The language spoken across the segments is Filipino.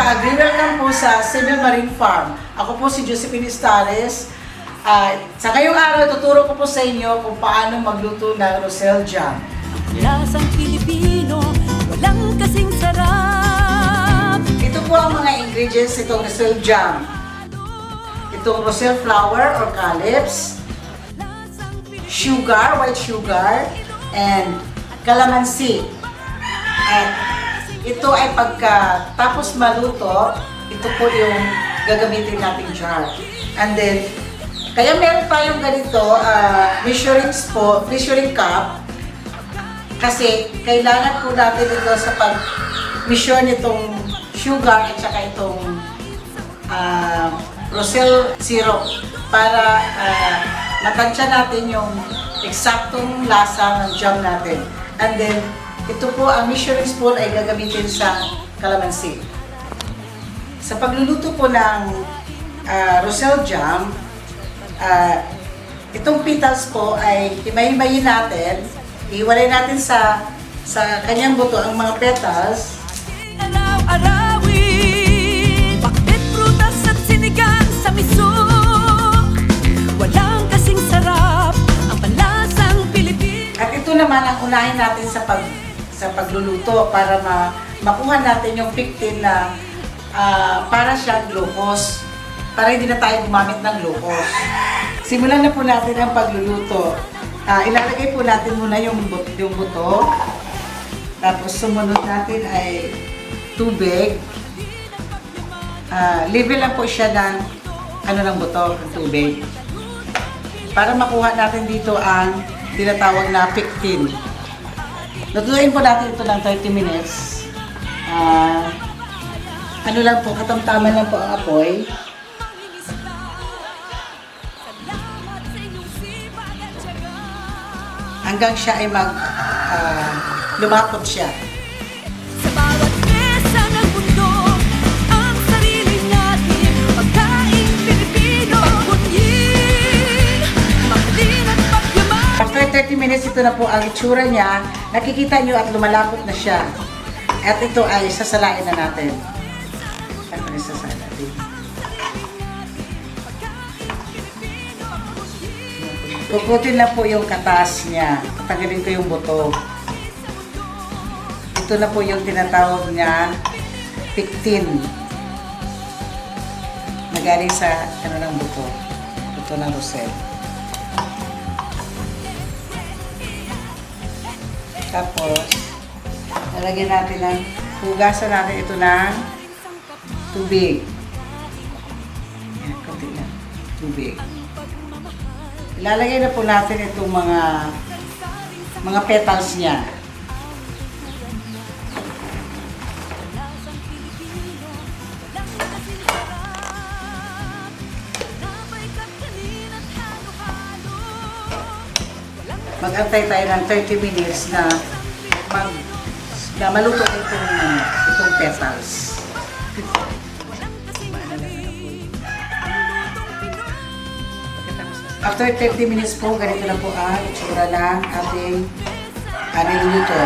Ka-agri, welcome po sa Semil Marine Farm. Ako po si Josephine Estares. Ah, sa ngayong araw, tuturo ko po sa inyo kung paano magluto ng Rosel Jam. Lasang Pilipino, walang kasing sarap. Ito po ang mga ingredients nitong Rosel Jam. Itong Rosel flour or calyps, sugar, white sugar, and calamansi. At ito ay pagka tapos maluto, ito po yung gagamitin nating jar. And then, kaya meron tayong ganito, ah, measuring po, measuring cup, kasi kailangan po natin ito sa pag-measure nitong sugar at saka itong ah, Rosel syrup para uh, matansya natin yung eksaktong lasa ng jam natin. And then, ito po, ang measuring spoon ay gagamitin sa calamansi. Sa pagluluto po ng ah, Rosel jam, ah, itong petals po ay himay-himayin natin. Iwalay natin sa sa kanyang buto ang mga petals. At ito naman ang unahin natin sa pag sa pagluluto para ma, makuha natin yung pectin na ah, para siyang glucose. Para hindi na tayo gumamit ng glucose. Simulan na po natin ang pagluluto. Ah, ilalagay po natin muna yung, yung buto. Tapos sumunod natin ay tubig. Ah, level lang po siya ng ano ng buto, ng tubig. Para makuha natin dito ang tinatawag na pectin. Lutuin po natin ito ng 30 minutes. Ah, ano lang po, katamtaman lang po ang apoy. Hanggang siya ay mag ah, lumapot siya. 30 minutes, ito na po ang itsura niya. Nakikita nyo at lumalapot na siya. At ito ay sasalain na natin. Ano yung sasalain? Kukutin na po yung katas niya. Tanggalin ko yung buto. Ito na po yung tinatawag niya pectin. Nagaling sa ano ng buto. Buto ng rosel. Tapos, lalagyan natin ng, hugasan natin ito ng tubig. Yan, konti lang. Tubig. Ilalagay na po natin itong mga mga petals niya. Magantay tayo ng 30 minutes na mag na maluto itong ano, itong petals. After 30 minutes po, ganito na po ang itsura ng ating aming luto.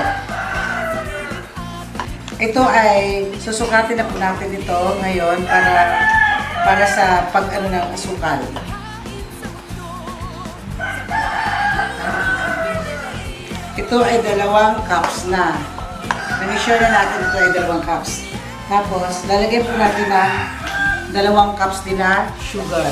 Ito ay susukatin na po natin ito ngayon para para sa pag ano ng asukal. Ito ay dalawang cups na. Na-measure na natin ito ay dalawang cups. Tapos, lalagyan po natin ng dalawang cups din na sugar.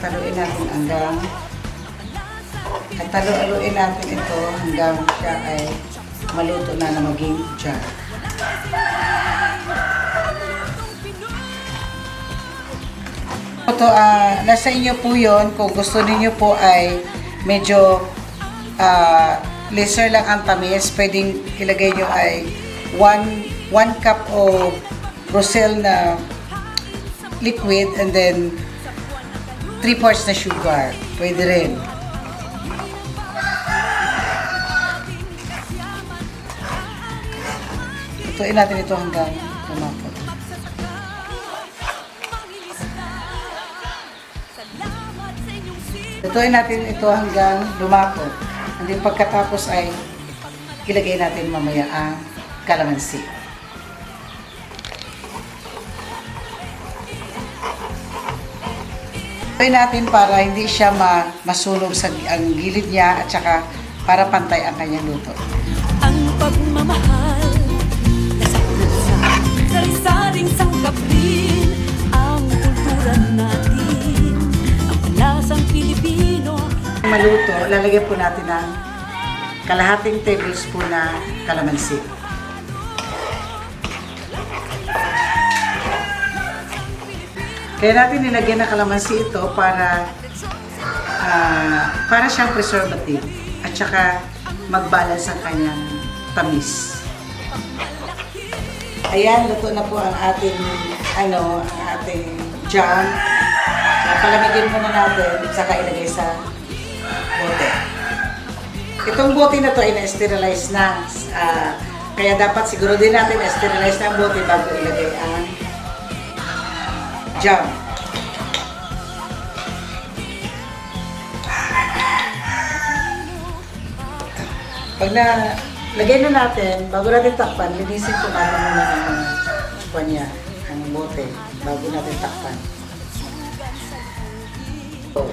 Tataluin natin hanggang Tataluin natin ito hanggang siya ay maluto na na maging jar. Ito, ah, nasa inyo po yon kung gusto niyo po ay medyo ah, lesser lang ang tamis, pwedeng ilagay nyo ay 1 1 cup of rosel na liquid and then 3 parts na sugar. Pwede rin. Lutuin natin ito hanggang lumapot. Lutuin natin ito hanggang lumapot. And then pagkatapos ay ilagay natin mamaya ang kalamansi. Lutuin natin para hindi siya ma masunog sa ang gilid niya at saka para pantay ang kanyang luto. Ang pagmamahal Nasa pusa Sari-saring sangkap rin Ang kultura natin Ang palasang Pilipino Maluto, lalagyan po natin ng kalahating tablespoon na kalamansi. Kaya natin nilagyan ng kalamansi ito para ah, para siyang preservative at saka mag-balance ang kanyang tamis. Ayan, luto na po ang ating ano, ang ating jam. Uh, palamigin muna natin saka ilagay sa bote. Itong bote na to ay na-sterilize na. Ah, kaya dapat siguro din natin na-sterilize na ang bote bago ilagay ang jam. Pag na lagay na natin, bago natin takpan, linisin po natin muna ang kwan niya, ang bote, bago natin takpan. So,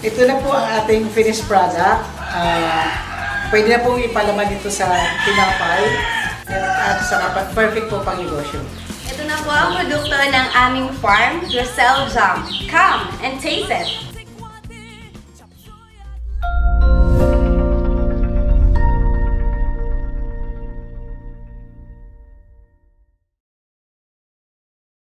ito na po ang ating finished product. Ah, pwede na po ipalaman ito sa tinapay at sa perfect po pang negosyo. Ito na po ang produkto ng aming farm, Rosel Jam. Come and taste it!